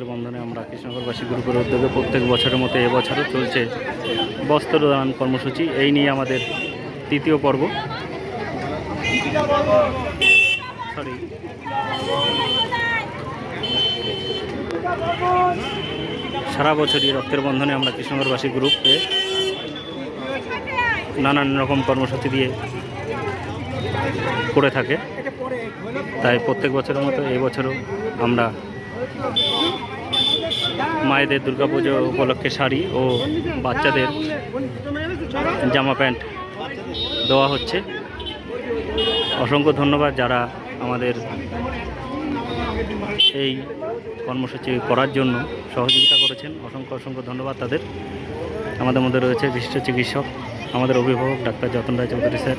রক্তের বন্ধনে আমরা কৃষ্ণনগরবাসী গ্রুপের উদ্যোগে প্রত্যেক বছরের মতো এবছরও চলছে বস্ত্রদান কর্মসূচি। এই নিয়ে আমাদের তৃতীয় পর্ব। সরি সারা বছরই রক্তের বন্ধনে আমরা কৃষ্ণনগরবাসী গ্রুপকে নানান রকম কর্মসূচি দিয়ে করে থাকে। তাই প্রত্যেক বছরের মতো এই বছরও আমরা মায়েদের দুর্গাপুজো উপলক্ষে শাড়ি ও বাচ্চাদের জামা প্যান্ট দেওয়া হচ্ছে। অসংখ্য ধন্যবাদ যারা আমাদের এই কর্মসূচি করার জন্য সহযোগিতা করেছেন। অসংখ্য অসংখ্য ধন্যবাদ তাদের। আমাদের মধ্যে রয়েছে বিশিষ্ট চিকিৎসক, আমাদের অভিভাবক ডাক্তার যতন রায় চৌধুরী স্যার।